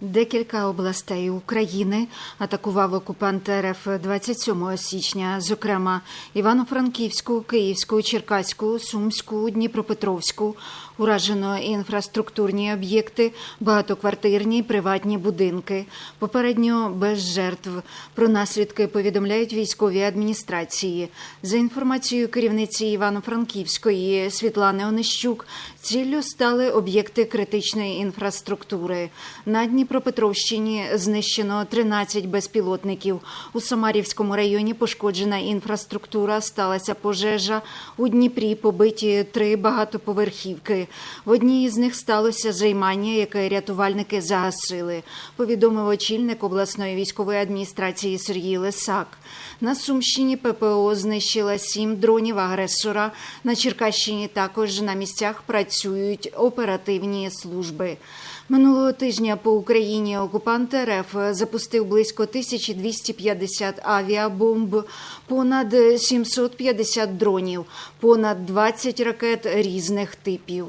Декілька областей України атакував окупант РФ 27 січня, зокрема Івано-Франківську, Київську, Черкаську, Сумську, Дніпропетровську. Уражено інфраструктурні об'єкти, багатоквартирні, приватні будинки. Попередньо без жертв. Про наслідки повідомляють військові адміністрації. За інформацією керівниці Івано-Франківської Світлани Онищук, ціллю стали об'єкти критичної інфраструктури. На Дніпропетровщині знищено 13 безпілотників. У Самарівському районі пошкоджена інфраструктура, сталася пожежа. У Дніпрі побиті три багатоповерхівки. В одній із них сталося займання, яке рятувальники загасили, повідомив очільник обласної військової адміністрації Сергій Лисак. На Сумщині ППО знищила сім дронів агресора. На Черкащині також на місцях працюють оперативні служби. Минулого тижня по Україні окупант РФ запустив близько 1250 авіабомб, понад 750 дронів, понад 20 ракет різних типів.